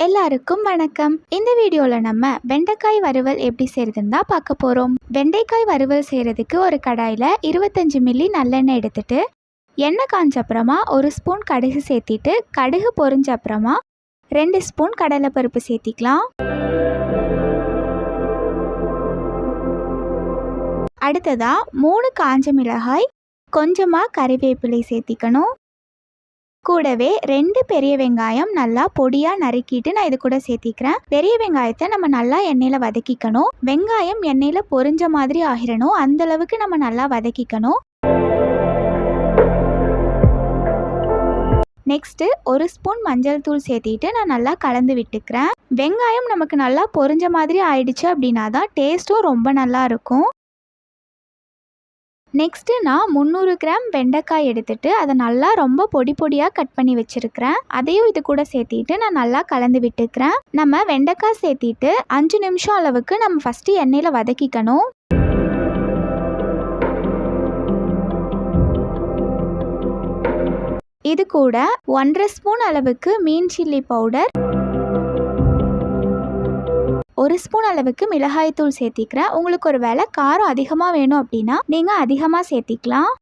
எல்லாருக்கும் வணக்கம். இந்த வீடியோவில் நம்ம வெண்டைக்காய் வறுவல் எப்படி செய்கிறதுன்னு தான் பார்க்க போகிறோம் வெண்டைக்காய் வறுவல் செய்கிறதுக்கு ஒரு கடாயில் இருபத்தஞ்சி மில்லி நல்லெண்ணெய் எடுத்துட்டு எண்ணெய் காஞ்ச அப்புறமா ஒரு ஸ்பூன் கடுகு சேர்த்திட்டு கடுகு பொறிஞ்ச அப்புறமா ரெண்டு ஸ்பூன் கடலைப்பருப்பு சேர்த்திக்கலாம். அடுத்ததா மூணு காஞ்ச மிளகாய் கொஞ்சமாக கறிவேப்பிலை சேர்த்திக்கணும். கூடவே ரெண்டு பெரிய வெங்காயம் நல்லா பொடியாக நறுக்கிட்டு நான் இது கூட சேர்த்திக்கிறேன். பெரிய வெங்காயத்தை நம்ம நல்லா எண்ணெயில் வதக்கிக்கணும். வெங்காயம் எண்ணெயில் பொரிஞ்ச மாதிரி ஆகிரணும். அந்த அளவுக்கு நம்ம நல்லா வதக்கிக்கணும். நெக்ஸ்ட்டு ஒரு ஸ்பூன் மஞ்சள் தூள் சேர்த்திட்டு நான் நல்லா கலந்து விட்டுக்கிறேன். வெங்காயம் நமக்கு நல்லா பொரிஞ்ச மாதிரி ஆயிடுச்சு அப்படின்னா தான் டேஸ்ட்டும் ரொம்ப நல்லா இருக்கும். நெக்ஸ்ட்டு நான் முந்நூறு கிராம் வெண்டைக்காய் எடுத்துட்டு அதை நல்லா ரொம்ப பொடி பொடியாக கட் பண்ணி வச்சுருக்கிறேன். அதையும் இது கூட சேர்த்திட்டு நான் நல்லா கலந்து விட்டுக்கிறேன். நம்ம வெண்டைக்காய் சேர்த்திட்டு அஞ்சு நிமிஷம் அளவுக்கு நம்ம ஃபஸ்ட்டு எண்ணெயில் வதக்கிக்கணும். இது கூட ஒன்றரை ஸ்பூன் அளவுக்கு மீன் சில்லி பவுடர். ஒரு ஸ்பூன் அளவுக்கு மிளகாய்த்தூள் சேர்த்திக்கிறேன். உங்களுக்கு ஒரு வேளை காரம் அதிகமாக வேணும் அப்படின்னா நீங்கள் அதிகமாக சேர்த்திக்கலாம்.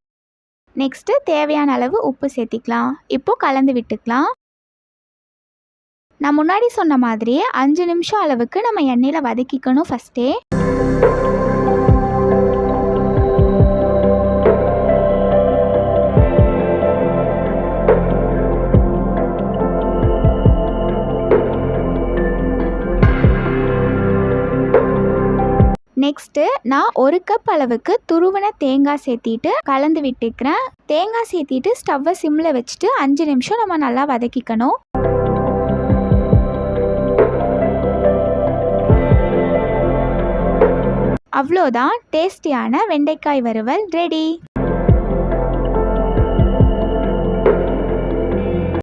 நெக்ஸ்ட்டு தேவையான அளவு உப்பு சேர்த்திக்கலாம். இப்போ கலந்து விட்டுக்கலாம். நான் முன்னாடி சொன்ன மாதிரியே அஞ்சு நிமிஷம் அளவுக்கு நம்ம எண்ணெயில் வதக்கிக்கணும் ஃபஸ்ட்டே நெக்ஸ்ட்டு நான் ஒரு கப் அளவுக்கு துருவன தேங்காய் சேர்த்திட்டு கலந்து விட்டுக்கிறேன். தேங்காய் சேர்த்திட்டு ஸ்டவ்வை சிம்மில் வச்சுட்டு அஞ்சு நிமிஷம் நம்ம நல்லா வதக்கிக்கணும். அவ்வளோதான் டேஸ்டியான வெண்டைக்காய் வறுவல் ரெடி